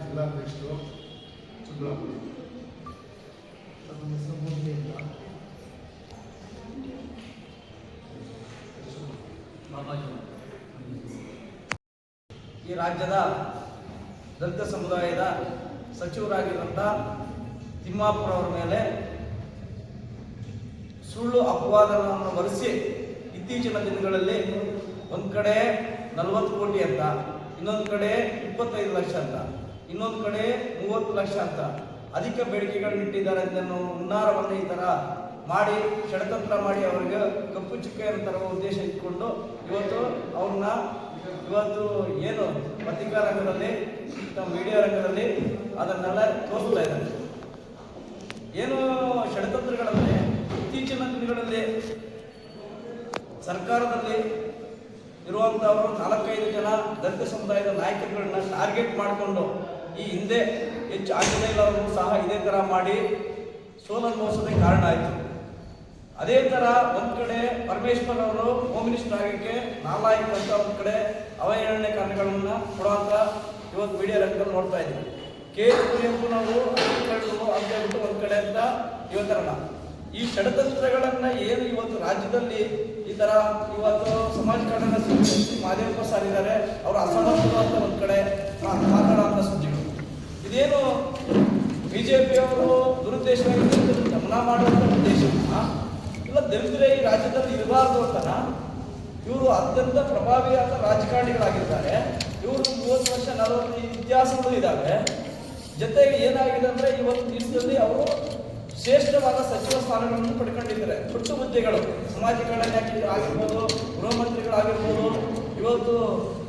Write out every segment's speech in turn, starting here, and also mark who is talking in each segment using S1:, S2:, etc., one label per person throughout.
S1: ಜಿಲ್ಲಾಧ್ಯಕ್ಷರು
S2: ಈ ರಾಜ್ಯದ ದಲಿತ ಸಮುದಾಯದ ಸಚಿವರಾಗಿರುವಂಥ ತಿಮ್ಮಾಪುರ ಅವರ ಮೇಲೆ ಸುಳ್ಳು ಅಪವಾದಗಳನ್ನು ಹೊರಿಸಿ ಇತ್ತೀಚಿನ ದಿನಗಳಲ್ಲಿ ಒಂದು ಕಡೆ ನಲವತ್ತು ಕೋಟಿ ಅಂತ ಇನ್ನೊಂದು ಕಡೆ ಇಪ್ಪತ್ತೈದು ಲಕ್ಷ ಅಂತ, ಇನ್ನೊಂದು ಕಡೆ ಮೂವತ್ತು ಲಕ್ಷ ಅಂತ. ಅಧಿಕ ಬೇಡಿಕೆಗಳನ್ನು ಇಟ್ಟಿದ್ದಾರೆ ಅದನ್ನು ಹುನ್ನಾರವನ್ನು ಈ ಥರ ಮಾಡಿ, ಷಡತಂತ್ರ ಮಾಡಿ ಅವರಿಗೆ ಕಪ್ಪು ಚುಕ್ಕೆಯನ್ನು ತರುವ ಉದ್ದೇಶ ಇಟ್ಕೊಂಡು ಇವತ್ತು ಅವ್ರನ್ನ, ಇವತ್ತು ಏನು ಪತ್ರಿಕಾ ರಂಗದಲ್ಲಿ ಮೀಡಿಯಾ ರಂಗದಲ್ಲಿ ಅದನ್ನೆಲ್ಲ ತೋರಿಸ್ತಾ ಇದ್ದಾರೆ. ಏನು ಷಡ್ಯಂತ್ರಗಳಂದ್ರೆ ಇತ್ತೀಚಿನ ದಿನಗಳಲ್ಲಿ ಸರ್ಕಾರದಲ್ಲಿ ಇರುವಂತಹವರು ನಾಲ್ಕೈದು ಜನ ದಲಿತ ಸಮುದಾಯದ ನಾಯಕರುಗಳನ್ನ ಟಾರ್ಗೆಟ್ ಮಾಡಿಕೊಂಡು ಈ ಹಿಂದೆ ಹೆಚ್ಚು ಆಂಜನೇಯ ಅವರು ಸಹ ಇದೇ ಥರ ಮಾಡಿ ಸೋಲನುಭವಿಸೋದಕ್ಕೆ ಕಾರಣ ಆಯಿತು. ಅದೇ ಥರ ಒಂದು ಕಡೆ ಪರಮೇಶ್ವರ್ ಅವರು ಹೋಮ್ ಮಿನಿಸ್ಟರ್ ಆಗಕ್ಕೆ ನಾಲ್ಕು ಅಂತ ಒಂದು ಕಡೆ ಅವಹೇಳನೆ ಕಾರಣಗಳನ್ನು ಕೊಡುವಂತ ಇವತ್ತು ಮೀಡಿಯಾ ರಂಗದಲ್ಲಿ ನೋಡ್ತಾ ಇದ್ದೀವಿ. ಕೆ ಕುರಿಯಪ್ಪನವರು ಅಧಿಕಾರಿಗಳು ಅಂತ ಹೇಳ್ಬಿಟ್ಟು ಒಂದು ಕಡೆ ಅಂತ ಇವತ್ತರಲ್ಲ ಈ ಷಡತಂತ್ರಗಳನ್ನ ಏನು ಇವತ್ತು ರಾಜ್ಯದಲ್ಲಿ ಈ ತರ ಇವತ್ತು ಸಮಾಜ ಸಚಿವ ಮಾದೇವಪ್ಪ ಸರ್ ಇದ್ದಾರೆ ಅವರು ಅಸಮರ್ಥರು ಅಂತ ಒಂದು ಕಡೆ ಮಾತಾಡೋ ಮಾತಾಡುವಂಥ ಸುದ್ದಿಗಳು. ಇದೇನು ಬಿಜೆಪಿಯವರು ದುರುದ್ದೇಶವಾಗಿ ಗಮನ ಮಾಡುವಂಥ ಉದ್ದೇಶ ಇಲ್ಲ ದಲಿತರೇ ಈ ರಾಜ್ಯದಲ್ಲಿ ಇರಬಾರ್ದು ಅಂತನ? ಇವರು ಅತ್ಯಂತ ಪ್ರಭಾವಿಯಾದ ರಾಜಕಾರಣಿಗಳಾಗಿದ್ದಾರೆ. ಇವರು ಮೂವತ್ತು ವರ್ಷ ನಲವತ್ತು ಇತಿಹಾಸಗಳು ಇದ್ದಾವೆ ಜೊತೆಗೆ ಏನಾಗಿದೆ ಅಂದ್ರೆ ಇವತ್ತು ದೇಶದಲ್ಲಿ ಅವರು ಶ್ರೇಷ್ಠವಾದ ಸಚಿವ ಸ್ಥಾನಗಳನ್ನು ಪಡ್ಕೊಂಡಿದ್ದಾರೆ. ದೊಡ್ಡ ಹುದ್ದೆಗಳು, ಸಮಾಜ ಕಲ್ಯಾಣ ಆಗಿರ್ಬೋದು ಗೃಹ ಮಂತ್ರಿಗಳಾಗಿರ್ಬೋದು, ಇವತ್ತು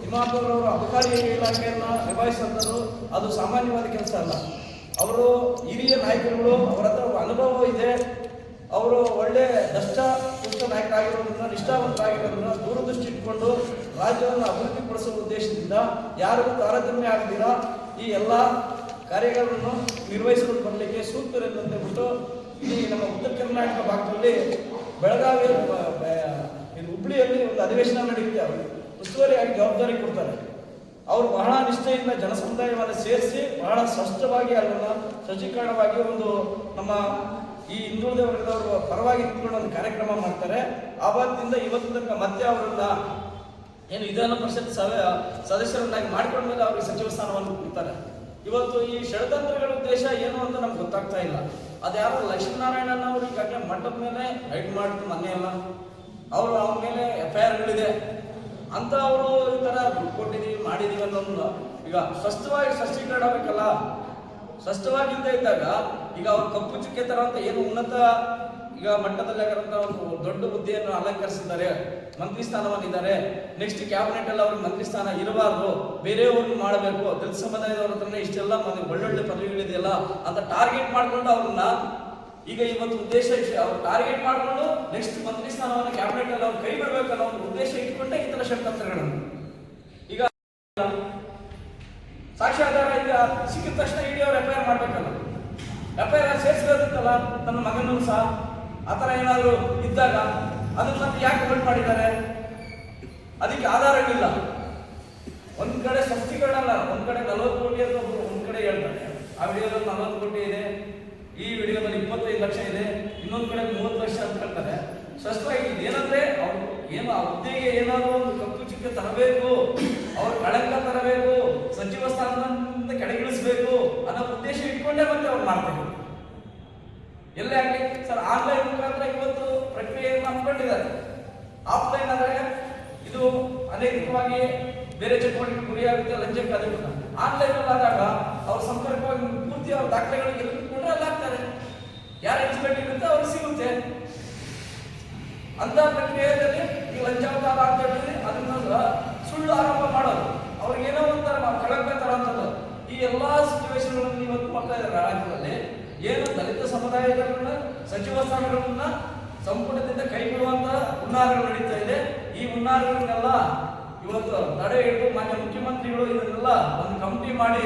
S2: ತಿಮ್ಮಾಪುರ ಅವರು ಅಬಕಾರಿ ಇಲಾಖೆಯನ್ನು ನಿಭಾಯಿಸುವಂಥದ್ದು ಅದು ಸಾಮಾನ್ಯವಾದ ಕೆಲಸ ಅಲ್ಲ. ಅವರು ಹಿರಿಯ ನಾಯಕರುಗಳು, ಅವರ ಹತ್ರ ಅನುಭವ ಇದೆ. ಅವರು ಒಳ್ಳೆ ದಷ್ಟ ಪುಷ್ಟ ನಾಯಕರಾಗಿರೋದ್ರಿಂದ ನಿಷ್ಠಾವಂತರಾಗಿರೋದ್ರಿಂದ ದೂರದೃಷ್ಟಿ ಇಟ್ಕೊಂಡು ರಾಜ್ಯವನ್ನು ಅಭಿವೃದ್ಧಿಪಡಿಸುವ ಉದ್ದೇಶದಿಂದ ಯಾರಿಗೂ ತಾರತಮ್ಯ ಆಗದಿರ ಈ ಎಲ್ಲ ಕಾರ್ಯಗಳನ್ನು ನಿರ್ವಹಿಸಿಕೊಂಡು ಬರಲಿಕ್ಕೆ ಸೂಕ್ತರೆಂದು ಬಿಟ್ಟು ಇಲ್ಲಿ ನಮ್ಮ ಉತ್ತರ ಕರ್ನಾಟಕ ಭಾಗದಲ್ಲಿ ಬೆಳಗಾವಿ ಹುಬ್ಳಿಯಲ್ಲಿ ಒಂದು ಅಧಿವೇಶನ ನಡೆಯುತ್ತೆ ಅವರು. ಉಸ್ತುವಾರಿಯಾಗಿ ಜವಾಬ್ದಾರಿ ಕೊಡ್ತಾರೆ. ಅವರು ಬಹಳ ನಿಷ್ಠೆಯಿಂದ ಜನಸಮುದಾಯವನ್ನು ಸೇರಿಸಿ ಬಹಳ ಸ್ಪಷ್ಟವಾಗಿ ಅದನ್ನು ಸಜ್ಜೀಕರಣವಾಗಿ ಒಂದು ನಮ್ಮ ಈ ಹಿಂದುಳಿದ ವರ್ಗದವರು ಪರವಾಗಿ ನಿಂತ್ಕೊಂಡು ಒಂದು ಕಾರ್ಯಕ್ರಮ ಮಾಡ್ತಾರೆ. ಆವತ್ತಿಂದ ಇವತ್ತು ತನಕ ಮತ್ತೆ ಅವರನ್ನ ಏನು ವಿಧಾನ ಪರಿಷತ್ ಸದಸ್ಯರನ್ನಾಗಿ ಮಾಡ್ಕೊಂಡ್ಮೇಲೆ ಅವರಿಗೆ ಸಚಿವ ಸ್ಥಾನವನ್ನು ಕೊಡ್ತಾರೆ. ಇವತ್ತು ಈ ಷಡ್ಯಂತ್ರಗಳ ಉದ್ದೇಶ ಏನು ಅಂತ ನಮ್ಗೆ ಗೊತ್ತಾಗ್ತಾ ಇಲ್ಲ. ಅದ್ಯಾರು ಲಕ್ಷ್ಮೀನಾರಾಯಣ ಅವರು ಈಗಾಗಲೇ ಮಠದ ಮೇಲೆ ರೈಡ್ ಮಾಡಿದ್ರು ಮೊನ್ನೆ ಎಲ್ಲ ಅವರು ಅವ್ರ ಮೇಲೆ ಎಫ್ ಐ ಆರ್ಗಳಿದೆ ಅಂತ ಅವರು ಈ ಥರ ದುಡ್ಡು ಕೊಟ್ಟಿದ್ದೀವಿ ಮಾಡಿದೀವಿ ಅನ್ನೋದು ಈಗ ಸ್ಪಷ್ಟೀಕರಣ ಆಗಬೇಕಲ್ಲ ಸ್ಪಷ್ಟವಾಗಿಂದ ಇದ್ದಾಗ ಈಗ ಅವ್ರು ಕಪ್ಪು ಚುಕ್ಕೆ ತರ ಅಂತ ಏನು ಉನ್ನತ ಈಗ ಮಟ್ಟದಲ್ಲಿ ಆಗಿರುವಂತ ಒಂದು ದೊಡ್ಡ ಹುದ್ದೆಯನ್ನು ಅಲಂಕರಿಸಿದ್ದಾರೆ. ಮಂತ್ರಿ ಸ್ಥಾನವನ್ನಿದ್ದಾರೆ ನೆಕ್ಸ್ಟ್ ಕ್ಯಾಬಿನೆಟ್ ಅಲ್ಲಿ ಅವ್ರಿಗೆ ಮಂತ್ರಿ ಸ್ಥಾನ ಇರಬಾರ್ದು. ಬೇರೆಯವ್ರನ್ನ ಮಾಡಬೇಕು. ದಲಿತ ಸಮುದಾಯದವ್ರ ಹತ್ರನೇ ಇಷ್ಟೆಲ್ಲ ಒಳ್ಳೊಳ್ಳೆ ಪದವಿಗಳಿದೆಯಲ್ಲ ಅಂತ ಟಾರ್ಗೆಟ್ ಮಾಡ್ಕೊಂಡು ಅವ್ರನ್ನ ಈಗ ಇವತ್ತು ಉದ್ದೇಶ ಅವ್ರು ಟಾರ್ಗೆಟ್ ಮಾಡಿಕೊಂಡು ನೆಕ್ಸ್ಟ್ ಮಂತ್ರಿ ಸ್ಥಾನವನ್ನು ಕ್ಯಾಬಿನೆಟ್ ಅಲ್ಲಿ ಅವ್ರು ಕೈ ಬಿಡಬೇಕು ಅನ್ನೋ ಒಂದು ಉದ್ದೇಶ ಇಟ್ಕೊಂಡೆ ಈ ತರ ಈಗ ಸಾಕ್ಷಾಧಾರ ಈಗ ಸಿಕ್ಕಿದ ತಕ್ಷಣ ಇಡೀ ಅವ್ರು ಎಫ್ ಐ ಆರ್ ಮಾಡ್ಬೇಕಲ್ಲ. ಎಫ್ ಐ ಆರ್ ತನ್ನ ಮಗನೂ ಸಹ. ಆ ಥರ ಏನಾದರೂ ಇದ್ದಾಗ ಅದನ್ನ ಯಾಕೆ ಹೋಲ್ಡ್ ಮಾಡಿದ್ದಾರೆ? ಅದಕ್ಕೆ ಆಧಾರಗಳಿಲ್ಲ. ಒಂದ್ ಕಡೆ ಸ್ಪಷ್ಟೀಕರಣ ಒಂದ್ ಕಡೆ ನಲವತ್ತು ಕೋಟಿ ಅಂತ ಒಬ್ರು ಒಂದ್ ಕಡೆ ಹೇಳ್ತಾರೆ. ಆ ವಿಡಿಯೋದಲ್ಲಿ ನಲವತ್ತು ಕೋಟಿ ಇದೆ, ಈ ವಿಡಿಯೋದಲ್ಲಿ ಇಪ್ಪತ್ತೈದು ಲಕ್ಷ ಇದೆ, ಇನ್ನೊಂದ್ ಕಡೆ ಮೂವತ್ತು ಲಕ್ಷ ಅಂತ ಹೇಳ್ತಾರೆ. ಸ್ಪಷ್ಟವಾಗಿ ಏನಂದ್ರೆ ಅವ್ರು ಏನು ಆ ಹುದ್ದೆಗೆ ಏನಾದ್ರು ಒಂದು ಕಪ್ಪು ಚಿಕ್ಕ ತರಬೇಕು, ಅವ್ರ ಕಳಂಕ ತರಬೇಕು, ಸಚಿವ ಸ್ಥಾನದಿಂದ ಕೆಳಗಿಳಿಸ್ಬೇಕು ಅನ್ನೋ ಉದ್ದೇಶ ಇಟ್ಕೊಂಡೇ ಮತ್ತೆ ಅವ್ರು ಮಾಡ್ತಾರೆ ಎಲ್ಲೇ ಆಗಲಿ ಸರ್ ಆನ್ಲೈನ್ ಮುಖಾಂತರ ಇವತ್ತು ಹಮ್ಮಿಕೊಂಡಿದ್ದಾರೆ ಆಫ್ಲೈನ್ ಆದರೆ ಇದು ಅನೇಕವಾಗಿ ಬೇರೆ ಚಟುವಟಿಕೆ ಗುರಿಯಾಗುತ್ತೆ ಲಂಚಕ್ಕೆ ಅದು ಆನ್ಲೈನ್ ಅಲ್ಲಿ ಆದಾಗ ಅವ್ರ ಸಂಪರ್ಕವಾಗಿ ಪೂರ್ತಿ ಅವ್ರ ದಾಖಲೆಗಳಿಗೆ ಎಲ್ಲಿ ಇಟ್ಕೊಂಡ್ರೆ ಅಲ್ಲಿ ಆಗ್ತಾರೆ ಯಾರು ಎಕ್ಸ್ಪೆಕ್ಟ್ ಇರುತ್ತೆ ಅವ್ರಿಗೆ ಸಿಗುತ್ತೆ. ಅಂತ ಪ್ರಕ್ರಿಯೆಯಲ್ಲಿ ಈ ಲಂಚಾವತಾರ ಅಂತ ಹೇಳಿದ್ರೆ ಅದನ್ನ ಸುಳ್ಳು ಆರೋಪ ಮಾಡೋದು. ಅವ್ರಿಗೆ ಏನೋ ಒಂಥರ ಕಳಂಕ ತರ ಅಂತದ್ದು. ಈ ಎಲ್ಲಾ ಸಿಚುವೇಶನ್ಗಳನ್ನು ಇವತ್ತು ಮಾಡ್ತಾ ಇದ್ದಾರೆ ರಾಜ್ಯದಲ್ಲಿ, ಏನು ದಲಿತ ಸಮುದಾಯಗಳನ್ನ ಸಚಿವ ಸ್ಥಾನಗಳನ್ನ ಸಂಪುಟದಿಂದ ಕೈ ಬಿಡುವಂತ ಹುನ್ನಾರಗಳು ನಡೀತಾ ಇದೆ. ಈ ಹುನ್ನಾರಗಳನ್ನೆಲ್ಲ ಇವತ್ತು ತಡೆ ಹಿಡಿದು ಮಾನ್ಯ ಮುಖ್ಯಮಂತ್ರಿಗಳು ಇದನ್ನೆಲ್ಲ ಒಂದು ಕಮಿಟಿ ಮಾಡಿ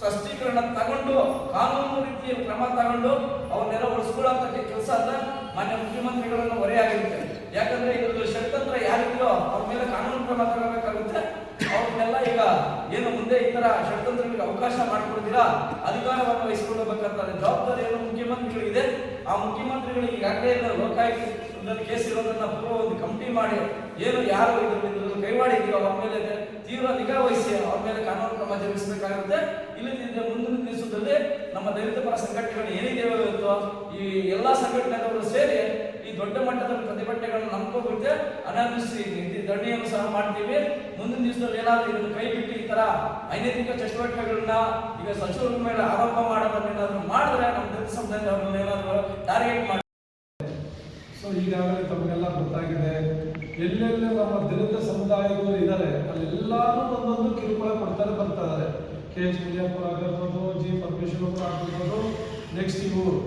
S2: ಸ್ಪಷ್ಟೀಕರಣ ತಗೊಂಡು, ಕಾನೂನು ರೀತಿಯ ಕ್ರಮ ತಗೊಂಡು ಅವನ್ನೆಲ್ಲ ಉಳಿಸ್ಕೊಳ್ಳುವಂತ ಕೆಲಸ ಅಂತ ಮಾನ್ಯ ಮುಖ್ಯಮಂತ್ರಿಗಳನ್ನು ಹೊರೆಯಾಗಿರುತ್ತೆ. ಯಾಕಂದ್ರೆ ಇದೊಂದು ಷಡ್ತಂತ್ರ ಯಾರಿದೆಯೋ ಅವ್ರ ಮೇಲೆ ಕಾನೂನು ಕ್ರಮ ತಗೋಬೇಕಾಗುತ್ತೆ ಏನು ಮುಂದೆ ಈ ತರ ಷಡ್ಯಂತ್ರಗಳಿಗೆ ಅವಕಾಶ ಮಾಡಿಕೊಡ್ತೀರಾ ಅಧಿಕಾರವನ್ನು ವಹಿಸಿಕೊಳ್ಳಬೇಕಂತ ಜವಾಬ್ದಾರಿ ಏನು ಮುಖ್ಯಮಂತ್ರಿಗಳಿಗಿದೆ. ಆ ಮುಖ್ಯಮಂತ್ರಿಗಳಿಗೆ ಈಗಾಗಲೇ ಲೋಕಾಯುಕ್ತ ಕೇಸ್ ಇರೋದನ್ನ ಪೂರ್ವ ಒಂದು ಕಮಿಟಿ ಮಾಡಿ, ಏನು, ಯಾರು ಇದರಲ್ಲಿ ಕೈವಾಡಿದೆಯೋ ಅವ್ರ ಮೇಲೆ ತೀವ್ರ ನಿಗಾ ವಹಿಸಿ ಅವ್ರ ಮೇಲೆ ಕಾನೂನು ಕ್ರಮ ಜರುಗಿಸಬೇಕಾಗುತ್ತೆ. ಇಲ್ಲದಿದ್ದರೆ ಮುಂದಿನ ದಿವಸದಲ್ಲಿ ನಮ್ಮ ದಲಿತ ಪರ ಸಂಘಟನೆಗಳು ಏನಿದೆ ಇವತ್ತು, ಈ ಎಲ್ಲಾ ಸಂಘಟನೆಗಳು ಸೇರಿ ಈ ದೊಡ್ಡ ಮಟ್ಟದ ಪ್ರತಿಭಟನೆಗಳನ್ನು ನಂಬ್ಕೋಬಿಟ್ಟು ಅನಾಲಿಸಿ ಧರಣಿಯನ್ನು ಸಹ ಮಾಡ್ತೀವಿ. ಮುಂದಿನ ದಿವಸದಲ್ಲಿ ಏನಾದರೂ ಇದನ್ನು ಕೈ ಬಿಟ್ಟು ಈ ತರ ಅನೈತಿಕ ಚಟುವಟಿಕೆಗಳನ್ನ ಈಗ ಸಚಿವರ ಮೇಲೆ ಆರೋಪ ಮಾಡೋದನ್ನ ಮಾಡಿದ್ರೆ ನಮ್ಮ ದಲಿತ ಸಮುದಾಯದವ್ರನ್ನ ಏನಾದರೂ ಟಾರ್ಗೆಟ್ ಮಾಡಿ.
S3: ಸೊ ಈಗಾಗಲೇ ತಮಗೆಲ್ಲ ಗೊತ್ತಾಗಿದೆ. ಎಲ್ಲೆಲ್ಲ ನಮ್ಮ ದಲಿತ ಸಮುದಾಯಗಳು ಇದ್ದಾರೆ ಅಲ್ಲೆಲ್ಲಾರು ಒಂದೊಂದು ಕಿರುಕುಳ ಕೊಡ್ತಾರೆ, ಬರ್ತಾ ಇದ್ದಾರೆ ಕೆ ಎಚ್ ಮುನಿಯಪ್ಪರು ಆಗಿರ್ಬೋದು, ಜಿ ಪರಮೇಶ್ವರಪುರ ಆಗಿರ್ಬೋದು ನೆಕ್ಸ್ಟ್ ಇವರು.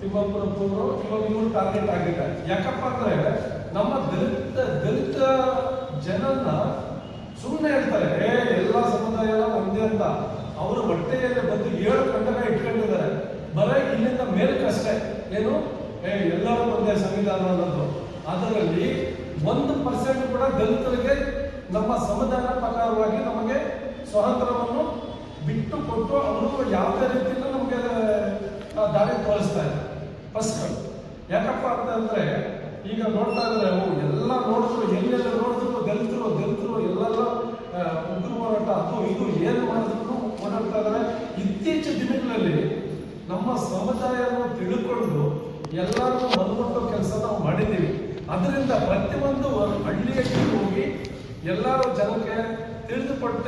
S3: ತಿಮ್ಮಪ್ಪರಪ್ಪವರು ಇವಾಗ ಇವರು ಟಾರ್ಗೆಟ್ ಆಗಿದ್ದಾರೆ. ಯಾಕಪ್ಪ ಅಂದ್ರೆ ನಮ್ಮ ದಲಿತ ದಲಿತ ಜನನ್ನ ಸುಮ್ಮನೆ ಹೇಳ್ತಾರೆ, ಏ, ಎಲ್ಲ ಸಮುದಾಯ ಒಂದೇ ಅಂತ. ಅವರು ಬಟ್ಟೆಯಲ್ಲಿ ಬಂದು ಏಳು ಕಂಡಗ ಇಟ್ಕೊಂಡಿದ್ದಾರೆ. ಬರ ಇಲ್ಲಿಂದ ಮೇಲಕ್ಕಷ್ಟೇ. ಏನು? ಏ, ಎಲ್ಲರೂ ಒಂದೇ ಸಂವಿಧಾನ ಅನ್ನೋದು. ಅದರಲ್ಲಿ ಒಂದು ಪರ್ಸೆಂಟ್ ಕೂಡ ದಲಿತರಿಗೆ ನಮ್ಮ ಸಂವಿಧಾನ ಪ್ರಕಾರವಾಗಿ ನಮಗೆ ಸ್ವಾತಂತ್ರ್ಯವನ್ನು ಬಿಟ್ಟು ಕೊಟ್ಟು ಅವರು ಯಾವುದೇ ರೀತಿಯಿಂದ ನಮಗೆ ದಾರಿ ತೋರಿಸ್ತಾ ಇದೆ ಯಾಕಪ್ಪ ಅಂದ್ರೆ ಈಗ ನೋಡ್ತಾ ಇದ್ರೆ, ಓ, ಎಲ್ಲ ನೋಡಿದ್ರು, ಎಲ್ಲೆಲ್ಲ ನೋಡಿದ್ರು, ಗೆಲ್ತರು ಗೆಲ್ತರು ಎಲ್ಲೆಲ್ಲ ಉಗ್ರ ಹೋರಾಟ, ಅದು ಇದು, ಏನು ಮಾಡಿದ್ರು ಓಡಾಡ್ತಾ ಇದ್ದಾರೆ ಇತ್ತೀಚಿನ ದಿನಗಳಲ್ಲಿ ನಮ್ಮ ಸಮುದಾಯವನ್ನು ತಿಳ್ಕೊಂಡು ಎಲ್ಲರೂ ಬಂದ್ಬಿಟ್ಟು ಕೆಲಸ ನಾವು ಮಾಡಿದ್ದೀವಿ. ಅದರಿಂದ ಪ್ರತಿಯೊಂದು ಹಳ್ಳಿಯಲ್ಲಿ ಹೋಗಿ ಎಲ್ಲರೂ ಜನಕ್ಕೆ ತಿಳಿದು ಪಟ್ಟ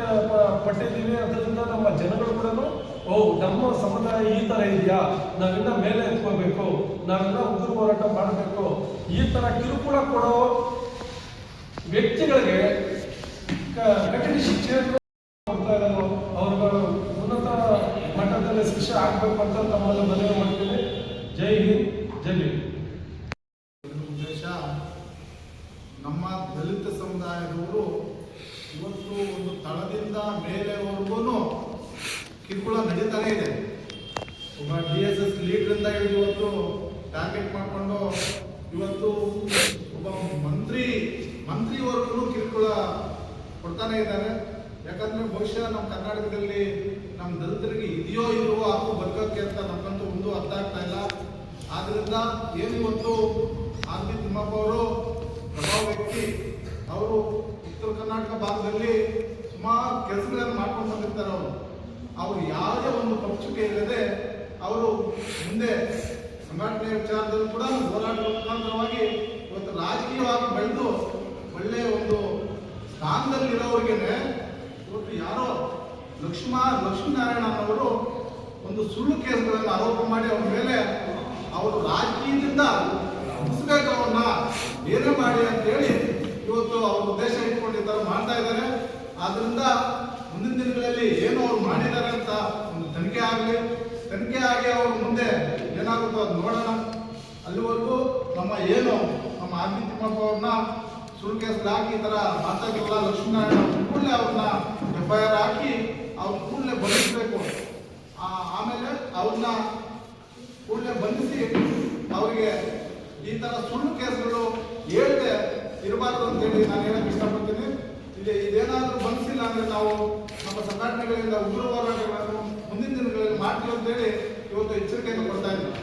S3: ಪಟ್ಟಿದ್ದೀವಿ. ಅದರಿಂದ ನಮ್ಮ ಜನಗಳು ಕೂಡ ಓ ನಮ್ಮ ಸಮುದಾಯ ಈ ತರ ಇದೆಯಾ? ನಾವಿನ್ನ ಮೇಲೆ ಎತ್ಕೋಬೇಕು ನಾವಿನ್ನ ಉಗ್ರ ಹೋರಾಟ ಮಾಡಬೇಕು. ಈ ತರ ಕಿರುಕುಳ ಕೊಡೋ ವ್ಯಕ್ತಿಗಳಿಗೆ ಕಠಿಣ ಶಿಕ್ಷೆ ಕೊಡ್ತಾ ಇದ್ದಾರೆ ಉನ್ನತ ಮಟ್ಟದಲ್ಲಿ ಶಿಕ್ಷೆ ಆಗ್ಬೇಕು ಅಂತ ತಮ್ಮಲ್ಲಿ ಮನವಿ ಮಾಡ್ತೀನಿ. ಜೈ ಹಿಂದ್, ಜೈ
S1: ಉದ್ದೇಶ ನಮ್ಮ ದಲಿತ ಸಮುದಾಯದವರು ಇವತ್ತು ಒಂದು ತಳದಿಂದ ಮೇಲೆವರೆಗೂ ಕಿರುಕುಳ ನಡೀತಾನೆ ಇದೆ. ಒಬ್ಬ ಡಿ ಎಸ್ ಎಸ್ ಲೀಡ್ರಿಂದ ಹಿಡಿದು ಇವತ್ತು ಟಾರ್ಗೆಟ್ ಮಾಡಿಕೊಂಡು ಇವತ್ತು ಒಬ್ಬ ಮಂತ್ರಿ ಮಂತ್ರಿವರೆಗೂ ಕಿರುಕುಳ ಕೊಡ್ತಾನೆ ಇದ್ದಾರೆ. ಯಾಕಂದ್ರೆ ಬಹುಶಃ ನಮ್ಮ ಕರ್ನಾಟಕದಲ್ಲಿ ನಮ್ಮ ದಲಿತರಿಗೆ ಇದೆಯೋ ಇಲ್ಲವೋ ಹಾಗೂ ಬದುಕಕ್ಕೆ ಅಂತ ನಮಗಂತೂ ಒಂದು ಅರ್ಥ ಆಗ್ತಾ ಇಲ್ಲ. ಆದ್ರಿಂದ ಏನು ಇವತ್ತು ಆರ್ ಬಿ ತಿಮ್ಮಪ್ಪ ಅವರು ಪ್ರಭಾವ ವ್ಯಕ್ತಿ, ಅವರು ಉತ್ತರ ಕರ್ನಾಟಕ ಭಾಗದಲ್ಲಿ ಸುಮಾರು ಕೆಲಸಗಳನ್ನು ಮಾಡ್ಕೊಂಡು ಬಂದಿರ್ತಾರೆ ಅವರು. ಅವರು ಯಾವುದೇ ಒಂದು ಪಕ್ಷಕ್ಕೆ ಇಲ್ಲದೆ ಅವರು ಮುಂದೆ ಸಂಘಟನೆ ವಿಚಾರದಲ್ಲೂ ಕೂಡ ಹೋರಾಟದ ಮುಖಾಂತರವಾಗಿ ಇವತ್ತು ರಾಜಕೀಯವಾಗಿ ಬೆಳೆದು ಒಳ್ಳೆಯ ಒಂದು ಸ್ಥಾನದಲ್ಲಿರೋರಿಗೇನೆ ಇವತ್ತು ಯಾರೋ ಲಕ್ಷ್ಮ ಲಕ್ಷ್ಮೀನಾರಾಯಣ ಅವರು ಒಂದು ಸುಳ್ಳು ಕೇಸ್ಗಳನ್ನು ಆರೋಪ ಮಾಡಿ ಅವ್ರ ಮೇಲೆ ಅವರು ರಾಜಕೀಯದಿಂದ ಮುಗಿಸ್ಬೇಕು ಅವ್ರನ್ನ ಬೇರೆ ಮಾಡಿ ಅಂತೇಳಿ ಇವತ್ತು ಅವ್ರ ಉದ್ದೇಶ ಇಟ್ಕೊಂಡಿದ್ದಾರೆ, ಮಾಡ್ತಾ ಇದ್ದಾರೆ. ಆದ್ರಿಂದ ಮುಂದಿನ ದಿನಗಳಲ್ಲಿ ಏನು ಅವ್ರು ಮಾಡಿದ್ದಾರೆ ಅಂತ ಒಂದು ತನಿಖೆ ಆಗಲಿ, ತನಿಖೆ ಆಗಿ ಅವ್ರ ಮುಂದೆ ಏನಾಗುತ್ತೋ ಅದು ನೋಡೋಣ. ಅಲ್ಲಿವರೆಗೂ ನಮ್ಮ ಏನು ನಮ್ಮ ಆರ್ ಬಿ ಅವ್ರನ್ನ ಸುಳ್ಳು ಕೇಸ್ ಹಾಕಿ, ಈ ಥರ ಮಾತಾಡಿಲ್ಲ ಲಕ್ಷ್ಮೀನಾರಾಯಣ ಕೂಡಲೇ ಅವ್ರನ್ನ ಎಫ್ ಐ ಆರ್ ಹಾಕಿ ಅವ್ರ ಕೂಡಲೇ ಬಂಧಿಸಬೇಕು. ಆಮೇಲೆ ಅವ್ರನ್ನ ಕೂಡಲೇ ಬಂಧಿಸಿ ಅವರಿಗೆ ಈ ಥರ ಸುಳ್ಳು ಕೇಸ್ಗಳು ಹೇಳ್ದೆ ಇರಬಾರ್ದು ಅಂತೇಳಿ ನಾನು ಹೇಳಕ್ಕೆ ಇಷ್ಟಪಡ್ತೀನಿ. ಇಲ್ಲಿ ಇದೇನಾದರೂ ಬಂಧಿಸಿಲ್ಲ ಅಂದರೆ ನಾವು ನಮ್ಮ ಸಂಘಟನೆಗಳಿಂದ ಉಗ್ರ ಹೋರಾಟಗಳನ್ನು ಮುಂದಿನ ದಿನಗಳಲ್ಲಿ ಮಾಡ್ತೀವಿ ಅಂತ ಹೇಳಿ ಇವತ್ತು ಎಚ್ಚರಿಕೆಯನ್ನು ಕೊಡ್ತಾ ಇದ್ದೀವಿ